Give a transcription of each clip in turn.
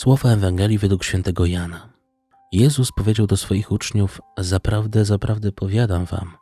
Słowa Ewangelii według świętego Jana. Jezus powiedział do swoich uczniów: Zaprawdę, zaprawdę powiadam wam,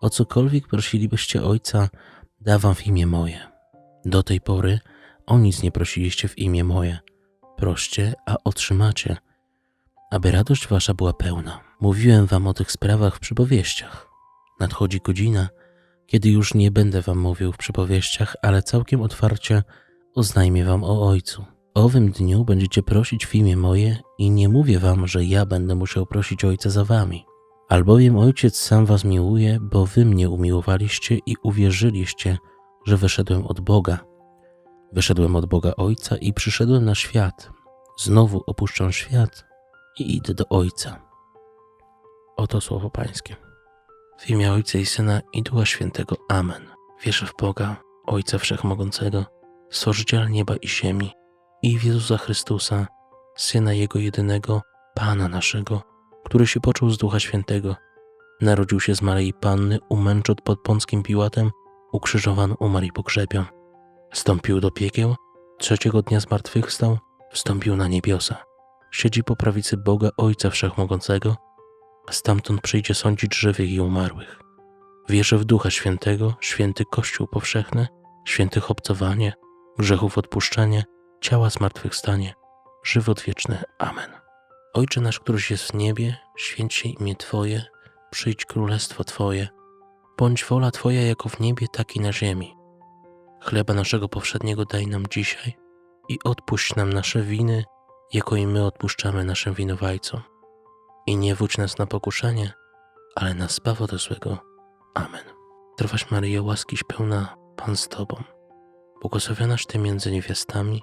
o cokolwiek prosilibyście Ojca, da wam w imię moje. Do tej pory o nic nie prosiliście w imię moje. Proście, a otrzymacie, aby radość wasza była pełna. Mówiłem wam o tych sprawach w przypowieściach. Nadchodzi godzina, kiedy już nie będę wam mówił w przypowieściach, ale całkiem otwarcie oznajmię wam o Ojcu. Owym dniu będziecie prosić w imię moje i nie mówię wam, że ja będę musiał prosić Ojca za wami. Albowiem Ojciec sam was miłuje, bo wy mnie umiłowaliście i uwierzyliście, że wyszedłem od Boga. Wyszedłem od Boga Ojca i przyszedłem na świat. Znowu opuszczam świat i idę do Ojca. Oto słowo Pańskie. W imię Ojca i Syna i Ducha Świętego. Amen. Wierzę w Boga, Ojca Wszechmogącego, Stworzyciela nieba i ziemi i w Jezusa Chrystusa, Syna Jego jedynego, Pana naszego, który się począł z Ducha Świętego, narodził się z Maryi Panny, umęczon pod Pąckim Piłatem, ukrzyżowany, umarł i pogrzebion. Wstąpił do piekieł, trzeciego dnia zmartwychwstał, wstąpił na niebiosa. Siedzi po prawicy Boga Ojca Wszechmogącego, stamtąd przyjdzie sądzić żywych i umarłych. Wierzę w Ducha Świętego, święty Kościół powszechny, świętych obcowanie, grzechów odpuszczenie, ciała zmartwychwstanie, żywot wieczny. Amen. Ojcze nasz, któryś jest w niebie, święć się imię Twoje, przyjdź królestwo Twoje, bądź wola Twoja jako w niebie, tak i na ziemi. Chleba naszego powszedniego daj nam dzisiaj i odpuść nam nasze winy, jako i my odpuszczamy naszym winowajcom. I nie wódź nas na pokuszenie, ale nas zbaw od złego. Amen. Trwaś Maryjo, łaskiś pełna, Pan z Tobą. Błogosławionaś Ty między niewiastami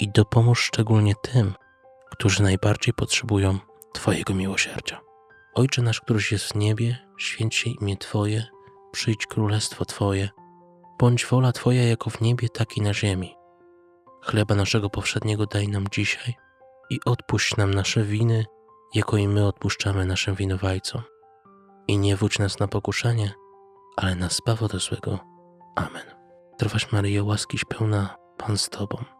i dopomóż szczególnie tym, którzy najbardziej potrzebują Twojego miłosierdzia. Ojcze nasz, któryś jest w niebie, święć się imię Twoje, przyjdź królestwo Twoje, bądź wola Twoja jako w niebie, tak i na ziemi. Chleba naszego powszedniego daj nam dzisiaj i odpuść nam nasze winy, jako i my odpuszczamy naszym winowajcom. I nie wódź nas na pokuszenie, ale nas zbaw od złego. Amen. Trwaś Maryjo, łaskiś pełna, Pan z Tobą.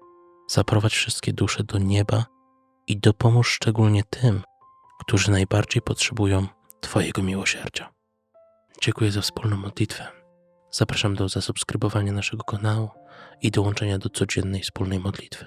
zaprowadź wszystkie dusze do nieba i dopomóż szczególnie tym, którzy najbardziej potrzebują Twojego miłosierdzia. Dziękuję za wspólną modlitwę. Zapraszam do zasubskrybowania naszego kanału i dołączenia do codziennej wspólnej modlitwy.